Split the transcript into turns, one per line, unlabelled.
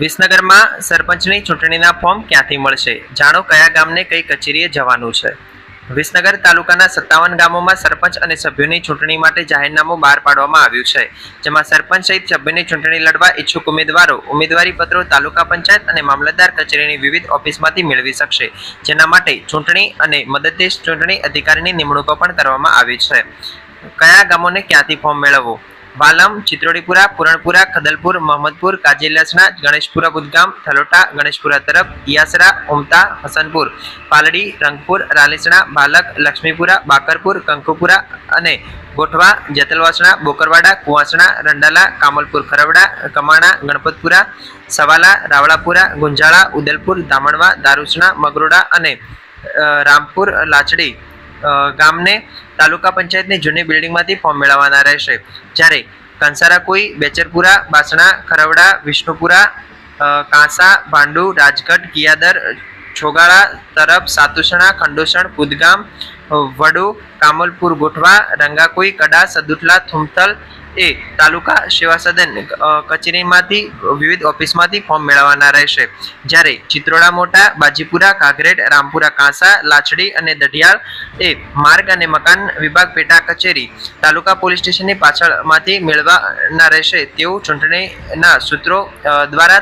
વિસનગરમાં સરપંચની ચૂંટણીના ફોર્મ ક્યાંથી મળશે? જાણો કયા ગામને કઈ કચેરીએ જવાનું છે? વિસનગર તાલુકાના સત્તાવન ગામોમાં સરપંચ અને સભ્યોની ચૂંટણી માટે જાહેરનામું બહાર પાડવામાં આવ્યું છે. જેમાં સરપંચ સહિત સભ્યોની ચૂંટણી લડવા ઈચ્છુક ઉમેદવારો ઉમેદવારી પત્રો તાલુકા પંચાયત અને મામલતદાર કચેરીની વિવિધ ઓફિસમાંથી મેળવી શકશે. જેના માટે ચૂંટણી અને મદદનીશ ચૂંટણી અધિકારીની નિમણૂકો પણ કરવામાં આવી છે. કયા ગામોને ક્યાંથી ફોર્મ મેળવવું? વાલમ ચિત્રોડીપુરા પુરણપુરા ખદલપુર મોહમ્મદપુર કાજેલસના ગણેશપુરા બુદગામ થલોટા ગણેશપુરા તરફ ઈયાસરા ઉમતા હસનપુર પાલડી રંગપુર રાલેસણા બાલક લક્ષ્મીપુરા બાકરપુર કંકુપુરા અને ગોઠવા જેતલવાસણા બોકરવાડા કુવાસણા રંડાલા કામલપુર ખરવડા કમાણા ગણપતપુરા સવાલા રાવળાપુરા ગુંજાળા ઉદલપુર દામણવા દારૂસણા મગરોડા અને રામપુર લાચડી ગામને તાલુકા પંચાયતની જૂની બિલ્ડિંગમાંથી ફોર્મ મેળવવાના રહેશે. જ્યારે કંસારાકુઈ બેચરપુરા, બાસણા, ખરવડા, વિષ્ણુપુરા કાંસા, ભાંડુ, રાજગઢ, કિયાદર, છોગાળા તરફ સાતુસણા, ખંડોસણ, પુદગામ, વડુ, કામલપુર, ગોઠવા, રંગાકુઈ, કડા સદુટલા થુમતલ એ તાલુકા સેવા સદન કચેરીમાંથી વિવિધ ઓફિસમાંથી ફોર્મ મેળવવાના રહેશે. જ્યારે ચિત્રોડા મોટા, બાજીપુરા કાગરેટ રામપુરા, કાંસા લાચડી અને દઢિયાળ એ માર્ગ અને મકાન વિભાગ પેટા કચેરી તાલુકા પોલીસ સ્ટેશનની પાછળમાંથી મેળવવાના રહેશે. તેવું ચૂંટણીના સૂત્રો દ્વારા